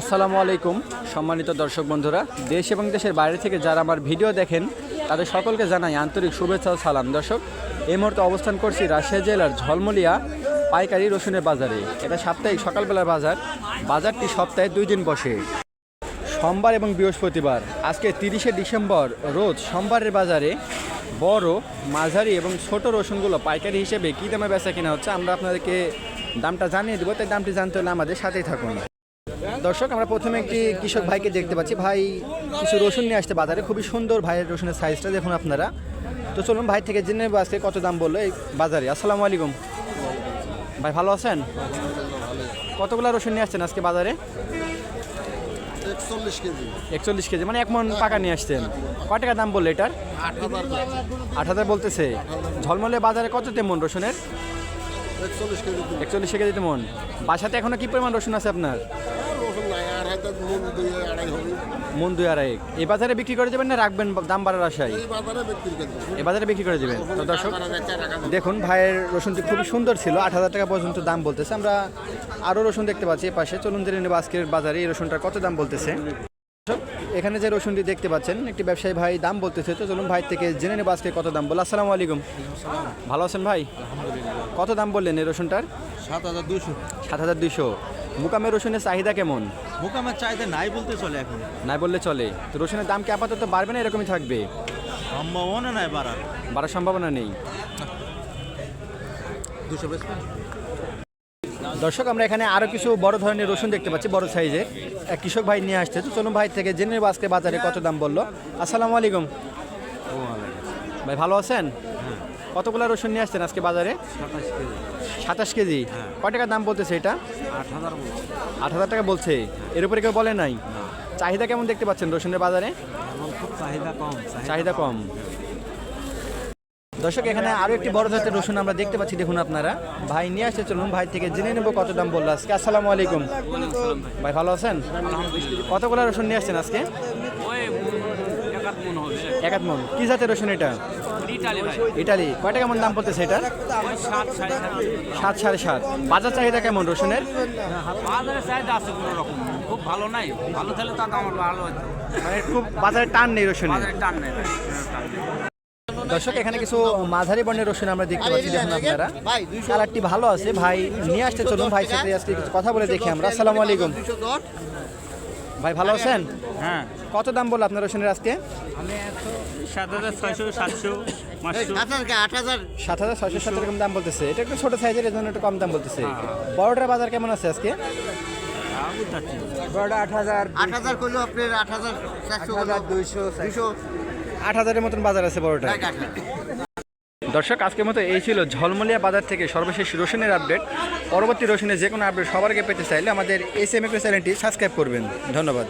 আসসালামু আলাইকুম, সম্মানিত দর্শক বন্ধুরা। দেশ এবং দেশের বাইরে থেকে যারা আমার ভিডিও দেখেন, তাদের সকলকে জানাই আন্তরিক শুভেচ্ছা ও সালাম। দর্শক, এই মুহূর্তে অবস্থান করছি রাজশাহী জেলার ঝলমলিয়া পাইকারি রসুনের বাজারে। এটা সাপ্তাহিক সকালবেলার বাজার। বাজারটি সপ্তাহে দুই দিন বসে। সোমবার এবং বৃহস্পতিবার, আজকে তিরিশে ডিসেম্বর রোজ সোমবারের বাজারে বড়, মাঝারি এবং ছোট রসুনগুলো পাইকারি হিসেবে কী দামে বেচা কেনা হচ্ছে আমরা আপনাদেরকে দামটা জানিয়ে দেবো। তাই দামটি জানতে হলে আমাদের সাথেই থাকুন। দর্শক আমরা প্রথমে একটি কৃষক ভাইকে দেখতে পাচ্ছি। ভাই কিছু রসুন নিয়ে আসতে বাজারে। খুবই সুন্দর ভাইয়ের রসুনের সাইজটা দেখুন আপনারা। তো চলুন ভাই থেকে জেনে আজকে কত দাম বলল এই বাজারে। আসসালামু আলাইকুম। ভাই ভালো আছেন? কতগুলো রসুন নিয়ে আসছেন আজকে বাজারে? একচল্লিশ কেজি। মানে এক মন পাকা নিয়ে আসছেন। কয় টাকা দাম বলল এটার? আট হাজার বলতেছে। ঝলমলে বাজারে কত মন রসুনের? একচল্লিশ কেজি দিন। একচল্লিশ কেজিতে মন। বাসাতে এখনও কি পরিমাণ রসুন আছে আপনার? মন দুই আড়াই হবে। মন দুই আড়াই। এই বাজারে বিক্রি করে দেবেন না রাখবেন দাম বাড়ার আশায়? এই বাজারে বিক্রি করতে এই বাজারে বিক্রি করে দেবেন। তো দর্শক দেখুন ভাইয়ের রসুনটি খুবই সুন্দর ছিল আট হাজার টাকা পর্যন্ত দাম বলতেছে। আমরা আরও রসুন দেখতে পাচ্ছি এ পাশে। চলুন জেনে নেব আজকের বাজারে এই রসুনটার কত দাম বলতেছে। এখানে যে রসুনটি দেখতে পাচ্ছেন একটি ব্যবসায়ী ভাই দাম বলতেছে। তো চলুন ভাই থেকে জেনে নেব আজকে কত দাম বল আসসালামু আলাইকুম। ভালো আছেন ভাই? কত দাম বললেন এই রসুনটার? সাত হাজার দুশো সাত হাজার দুইশো। মুকামের রসুনের চাহিদা কেমন? মোকামের চাহিদা নাই বলতে চলে এখন। নাই বললে চলে। তো রসুনের দাম কি আপাতত বাড়বে না এরকমই থাকবে? সম্ভাবনা নাই বাড়ার। বাড়ার সম্ভাবনা নেই। দুশো দর্শক আমরা এখানে আরও কিছু বড় ধরনের রসুন দেখতে পাচ্ছি বড় সাইজের। এক কৃষক ভাই নিয়ে আসছে। তো চলুন ভাই থেকে জেনে নেব আজকে বাজারে কত দাম বলল। আসসালামু আলাইকুম। ভাই ভালো আছেন? কতগুলো রসুন নিয়ে আসছেন আজকে বাজারে? সাতাশ কেজি। কেজি। কয় টাকা দাম বলতেছে এটা? আট হাজার আট হাজার টাকা বলছে। এর উপরে কেউ বলে নাই? চাহিদা কেমন দেখতে পাচ্ছেন রসুনের বাজারে? চাহিদা কম চাহিদা কম। দর্শক এখানে আরও একটি বড় জাতের রসুন আমরা দেখতে পাচ্ছি। দেখুন আপনারা। ভাই নিয়ে আসছে চলুন ভাই থেকে জেনে নেব কত দাম বলল আজকে। আসসালামু আলাইকুম। ভাই ভালো আছেন? কতগুলো রসুন নিয়ে আসছেন আজকে? একাত মন। কি জাতের রসুন এটা? ইটালি ভাই। ইটালি। কয় টাকা কেমন দাম পড়তেছে এটা সাত সাড়ে সাত। বাজার চাহিদা কেমন রসুনের? বাজারে চাহিদা আছে কোনো রকম। খুব ভালো নাই। ভালো থাকলে তো আমার ভালো মানে খুব বাজারে টান নেই রসুনের। টান নেই টান নেই। দর্শক এখানে কিছু মাঝারি বর্ণের রসুন আমরা দেখতে পাচ্ছি দেখুন আপনারা। কালারটি ভালো আছে। ভাই নিয়ে আসতে চলুন ভাই সাথে আজকে কিছু কথা বলে দেখি আমরা। আসসালামু আলাইকুম। ভাই ভালো আছেন? হ্যাঁ। কত দাম বলল আপনার রসুনের আজকে? আমি সাত হাজার ছয়শো সাতশো পাঁচশো। আট হাজার। সাত হাজার ছয়শো সাত এরকম দাম বলতেছে। এটা একটু ছোট সাইজের এই জন্য একটু কম দাম বলতেছে। বড়টার বাজার কেমন আছে আজকে? বড়টা আট হাজার আট হাজার আপনার আট হাজার দুইশো আট হাজারের মতন বাজার আছে বড়টা। দর্শক আজকের মতো এই ছিল ঝলমলিয়া বাজার থেকে সর্বশেষ রসুনের আপডেট। পরবর্তী রসুনের যে কোনো আপডেট সবার আগে পেতে চাইলে আমাদের এস এম চ্যানেলটি সাবস্ক্রাইব করবেন। ধন্যবাদ।